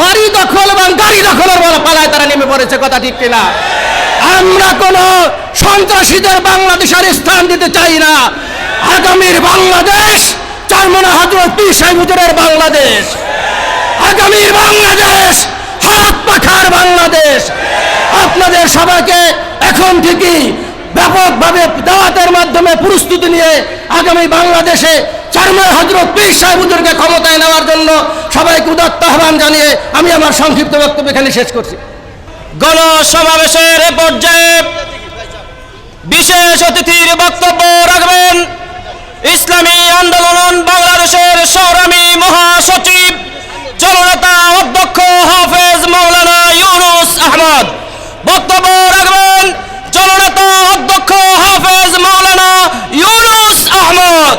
বাড়ি দখল এবং গাড়ি দখলের পালায় তারা নেমে পড়েছে, কথা ঠিক কিনা? আমরা কোন সন্ত্রাসীদের বাংলাদেশের স্থান দিতে চাই না। আগামীর বাংলাদেশ চারমনা হজরত পীর সাহেব বাংলাদেশ। আগামীর বাংলাদেশ, হাত পাখার বাংলাদেশ। আপনাদের সবাইকে এখন থেকেই ব্যাপকভাবে দাওয়াতের মাধ্যমে প্রস্তুতি নিয়ে আগামী বাংলাদেশে চারময় হজরত পীর সাহেব হুজুরকে ক্ষমতায় নেওয়ার জন্য সবাইকে উদাত্ত আহ্বান জানিয়ে আমি আমার সংক্ষিপ্ত বক্তব্য এখানে শেষ করছি। গণসমাবেশের পর্যায়ে বিশেষ অতিথির বক্তব্য রাখবেন ইসলামী আন্দোলন বাংলাদেশের সংগ্রামী মহাসচিব জননেতা অধ্যক্ষ হাফেজ মৌলানা ইউনুস আহমদ বক্তব্য রাখবেন জননেতা অধ্যক্ষ হাফেজ মাওলানা ইউনুস আহমদ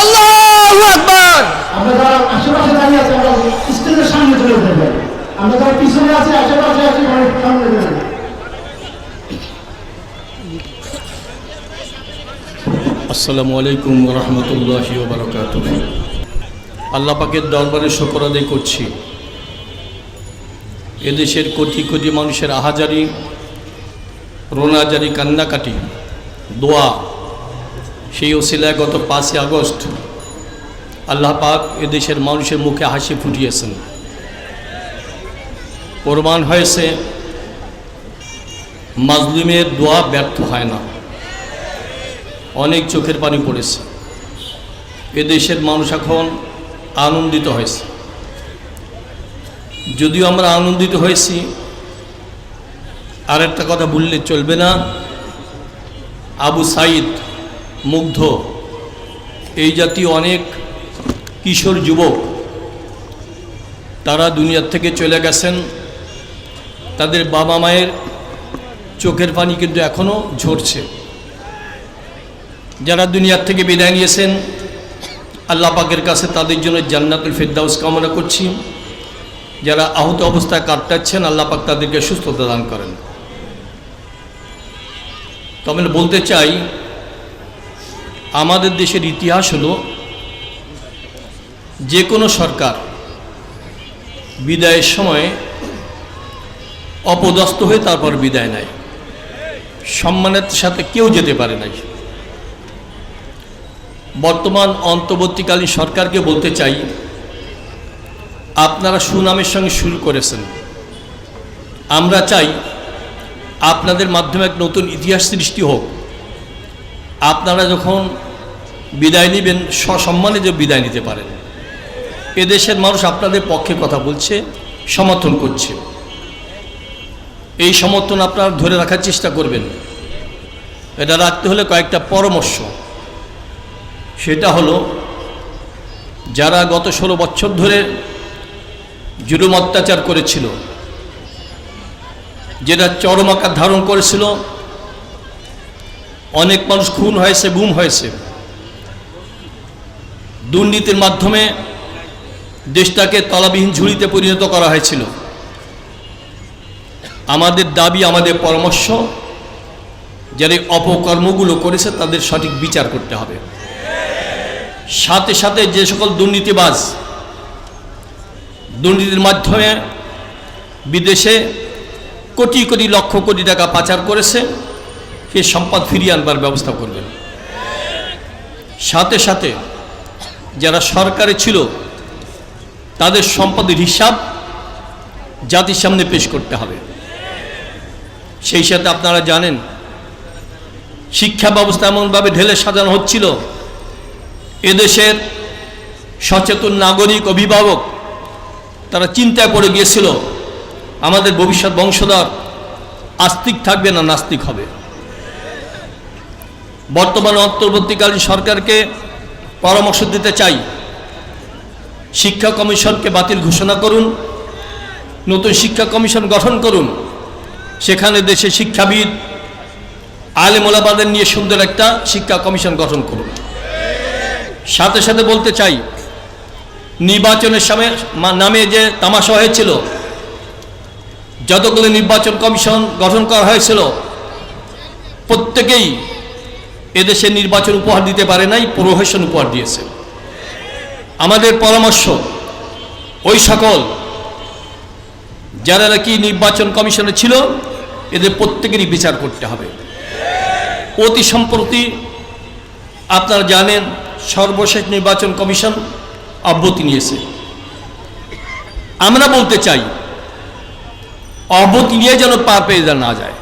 আল্লাহু আকবার আমরা যারা আশেপাশে দাঁড়িয়ে আছি আমরা স্টেজের সামনে চলে যেতে পারি আমরা যারা পিছনে আছি আশেপাশে আছি মানে সামনে চলে যাই আসসালামু আলাইকুম রহমতুল্লাহ বারকাত আল্লাহ পাকের দরবারে শকর আদায় করছি। এদেশের কোটি কোটি মানুষের আহাজারি, রোনাজারি, কান্নাকাটি, দোয়া, সেই ওসিলায় গত পাঁচই আগস্ট আল্লাহ পাক এদেশের মানুষের মুখে হাসি ফুটিয়েছেন। প্রমাণ হয়েছে, মাজলুমের দোয়া ব্যর্থ হয় না। অনেক চোখের পানি পড়েছে। এদেশের মানুষ এখন আনন্দিত হয়েছে। যদিও আমরা আনন্দিত হয়েছি আর একটা কথা বললে চলবে না। আবু সাইদ মুগ্ধ, এই জাতীয় অনেক কিশোর যুবক, তারা দুনিয়ার থেকে চলে গেছেন। তাদের বাবা মায়ের চোখের পানি কিন্তু এখনও ঝরছে। যারা দুনিয়ার থেকে বিদায় নিয়েছেন, আল্লাহ পাকের কাছে তাদের জন্য জান্নাতুল ফেরদাউস কামনা করছি। যারা আহত অবস্থায় কাটাচ্ছেন, আল্লাহ পাক তাদেরকে সুস্থতা দান করেন। তবে বলতে চাই, আমাদের দেশের ইতিহাস হলো, যে কোনো সরকার বিদায়ের সময় অপদস্থ হয়ে তারপর বিদায় নেয়। সম্মানের সাথে কেউ যেতে পারে নাই। বর্তমান অন্তর্বর্তীকালীন সরকারকে বলতে চাই, আপনারা সুনামের সঙ্গে শুরু করেছেন। আমরা চাই আপনাদের মাধ্যমে এক নতুন ইতিহাস সৃষ্টি হোক। আপনারা যখন বিদায় নেবেন, সসম্মানে যে বিদায় নিতে পারেন। এদেশের মানুষ আপনাদের পক্ষে কথা বলছে, সমর্থন করছে। এই সমর্থন আপনারা ধরে রাখার চেষ্টা করবেন। এটা রাখতে হলে কয়েকটা পরামর্শ। সেটা হলো, যারা গত ষোলো বছর ধরে জুলুম অত্যাচার করেছিল, যেটা চরম আকার ধারণ করেছিল, অনেক মানুষ খুন হয়েছে, গুম হয়েছে। দুর্নীতির মাধ্যমে দেশটাকে তলাবিহীন ঝুড়িতে পরিণত করা হয়েছিল। আমাদের দাবি, আমাদের পরামর্শ, যারা অপকর্মগুলো করেছে, তাদের সঠিক বিচার করতে হবে। সাথে সাথে যে সকল দুর্নীতিবাজ দুর্নীতির মাধ্যমে বিদেশে কোটি কোটি লক্ষ কোটি টাকা পাচার করেছে, সে সম্পদ ফিরিয়ে আনবার ব্যবস্থা করবেন। সাথে সাথে যারা সরকারে ছিল, তাদের সম্পদের হিসাব জাতির সামনে পেশ করতে হবে। সেই সাথে আপনারা জানেন, শিক্ষা ব্যবস্থা এমনভাবে ঢেলে সাজানো হচ্ছিল এদেশের সচেতন নাগরিক, অভিভাবক, তারা চিন্তায় পড়ে গিয়েছিল, আমাদের ভবিষ্যৎ বংশধর আস্তিক থাকবে না নাস্তিক হবে। বর্তমান অন্তর্বর্তীকালীন সরকারকে পরামর্শ দিতে চাই। শিক্ষা কমিশনকে বাতিল ঘোষণা করুন, নতুন শিক্ষা কমিশন গঠন করুন। সেখানে দেশে শিক্ষাবিদ আলেমোলাবাদের নিয়ে সুন্দর একটা শিক্ষা কমিশন গঠন করুন। সাথে সাথে বলতে চাই, নির্বাচনের সময় নামে যে তামাশা হয়েছিল, যতগুলো নির্বাচন কমিশন গঠন করা হয়েছিল, প্রত্যেকেই এদেশে নির্বাচন উপহার দিতে পারে নাই, প্রহসন উপহার দিয়েছে। আমাদের পরামর্শ, ওই সকল যারা নাকি নির্বাচন কমিশনে ছিল, এদের প্রত্যেকেরই বিচার করতে হবে। অতি সম্প্রতি আপনারা জানেন সর্বশেষ নির্বাচন কমিশন অব্যতি নিয়েছে। আমরা বলতে চাই, অব্যতি নিয়ে যেন পার পেয়ে না যায়।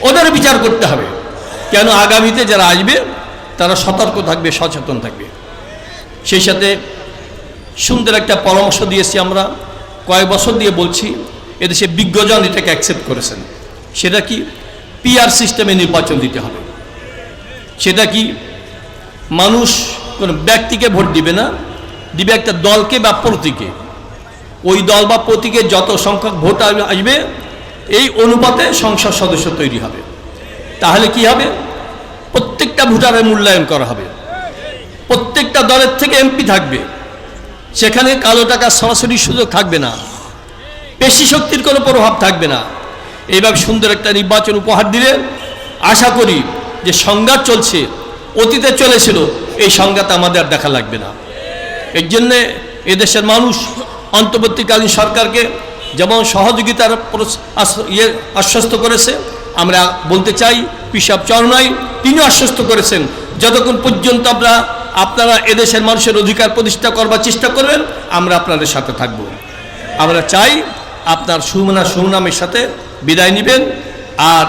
ওদের বিচার করতে হবে। কেন আগামীতে যারা আসবে, তারা সতর্ক থাকবে, সচেতন থাকবে। সেই সাথে সুন্দর একটা পরামর্শ দিয়েছি আমরা। কয়েক বছর দিয়ে বলছি, এদেশে বিজ্ঞজন এটাকে অ্যাকসেপ্ট করেছেন। সেটা কি পিআর সিস্টেমে নির্বাচন দিতে হবে। সেটা কি মানুষ কোনো ব্যক্তিকে ভোট দিবে না, দিবে একটা দলকে বা প্রতীকে। ওই দল বা প্রতীকে যত সংখ্যক ভোট আসবে, এই অনুপাতে সংসদ সদস্য তৈরি হবে। তাহলে কি হবে? প্রত্যেকটা ভোটারের মূল্যায়ন করা হবে। প্রত্যেকটা দলের থেকে এমপি থাকবে। সেখানে কালো টাকার সরাসরি সুযোগ থাকবে না। পেশি শক্তির কোনো প্রভাব থাকবে না। এইভাবে সুন্দর একটা নির্বাচন উপহার দিলে আশা করি যে সংঘাত চলছে, অতীতে চলেছিল এই সংঘাত আমাদের দেখা লাগবে না। এর জন্যে এদেশের মানুষ অন্তর্বর্তীকালীন সরকারকে যেমন সহযোগিতার ইয়ে আশ্বস্ত করেছে, আমরা বলতে চাই, পিসাব চরণাই তিনিও আশ্বস্ত করেছেন। যতক্ষণ পর্যন্ত আমরা, আপনারা এদেশের মানুষের অধিকার প্রতিষ্ঠা করবার চেষ্টা করবেন, আমরা আপনাদের সাথে থাকব। আমরা চাই আপনার সুমনা সুনামের সাথে বিদায় নেবেন। আর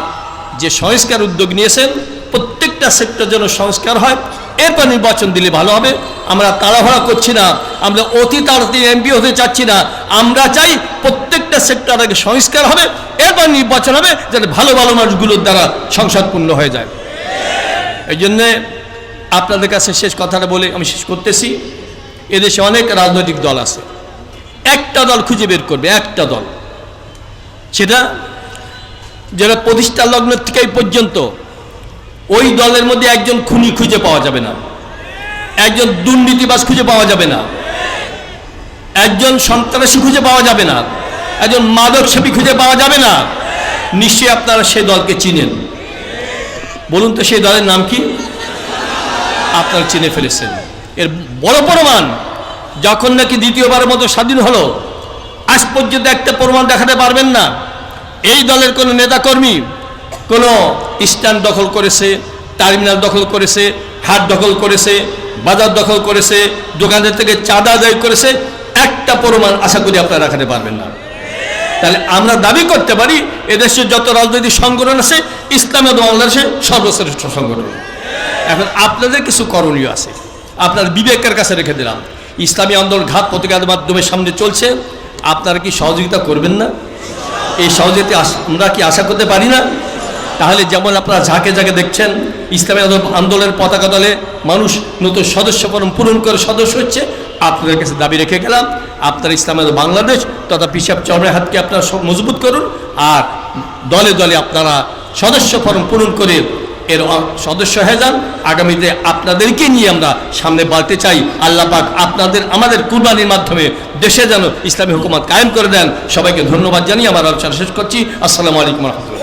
যে সংস্কার উদ্যোগ নিয়েছেন, প্রত্যেকটা সেক্টর যেন সংস্কার হয় এরপর নির্বাচন দিলে ভালো হবে। আমরা তাড়াহুড়া করছি না, আমরা অতি তাড়াতাড়ি এমপি হতে চাচ্ছি না। আমরা চাই প্রত্যেকটা সেক্টর আগে সংস্কার হবে, এরপর নির্বাচন হবে যাতে ভালো ভালো মানুষগুলোর দ্বারা সংসদপূর্ণ হয়ে যায়। এই জন্যে আপনাদের কাছে শেষ কথাটা বলে আমি শেষ করতেছি। এদেশে অনেক রাজনৈতিক দল আছে। একটা দল খুঁজে বের করবে, একটা দল। সেটা যারা প্রতিষ্ঠা লগ্ন থেকে পর্যন্ত ওই দলের মধ্যে একজন খুনি খুঁজে পাওয়া যাবে না। একজন দুর্নীতিবাস খুঁজে পাওয়া যাবে না। একজন সন্ত্রাসী খুঁজে পাওয়া যাবে না। একজন মাদক সেবী খুঁজে পাওয়া যাবে না। নিশ্চয়ই আপনারা সেই দলকে চিনেন। বলুন তো সেই দলের নাম কি? আপনারা চিনে ফেলেছেন। এর বড় প্রমাণ, যখন নাকি দ্বিতীয়বারের মতো স্বাধীন হলো, আজ পর্যন্ত একটা প্রমাণ দেখাতে পারবেন না। এই দলের কোনো নেতাকর্মী, কোনো স্ট্যান্ড দখল করেছে, টার্মিনাল দখল করেছে, হাট দখল করেছে, বাজার দখল করেছে, দোকানদের থেকে চাঁদা আদায় করেছে, একটা প্রমাণ আশা করি আপনারা রাখাতে পারবেন না। তাহলে আমরা দাবি করতে পারি, এদেশে যত রাজনৈতিক সংগঠন আছে, ইসলামী বাংলাদেশে সর্বশ্রেষ্ঠ সংগঠন। এখন আপনাদের কিছু করণীয় আছে। আপনার বিবেকের কাছে রেখে দিলাম। ইসলামী আন্দোলন ঘাত প্রতিঘাতের মাধ্যমে সামনে চলছে। আপনারা কি সহযোগিতা করবেন না? এই সহযোগিতা আমরা কি আশা করতে পারি না? তাহলে যেমন আপনারা ঝাঁকে ঝাঁকে দেখছেন, ইসলামী আন্দোলনের পতাকা দলে মানুষ নতুন সদস্য ফরম পূরণ করে সদস্য হচ্ছে, আপনাদের কাছে দাবি রেখে গেলাম, আপনার ইসলামী বাংলাদেশ তথা পিসাব চরমের হাতকে আপনারা মজবুত করুন, আর দলে দলে আপনারা সদস্য ফরম পূরণ করে এর সদস্য হয়ে যান। আগামীতে আপনাদেরকে নিয়ে আমরা সামনে বাড়তে চাই। আল্লাহ পাক আপনাদের, আমাদের কুরবানির মাধ্যমে দেশে যেন ইসলামী হুকুমত কায়েম করে দেন। সবাইকে ধন্যবাদ জানিয়ে আমার আলোচনা শেষ করছি। আসসালামু আলাইকুম রহমতুল্লাহ।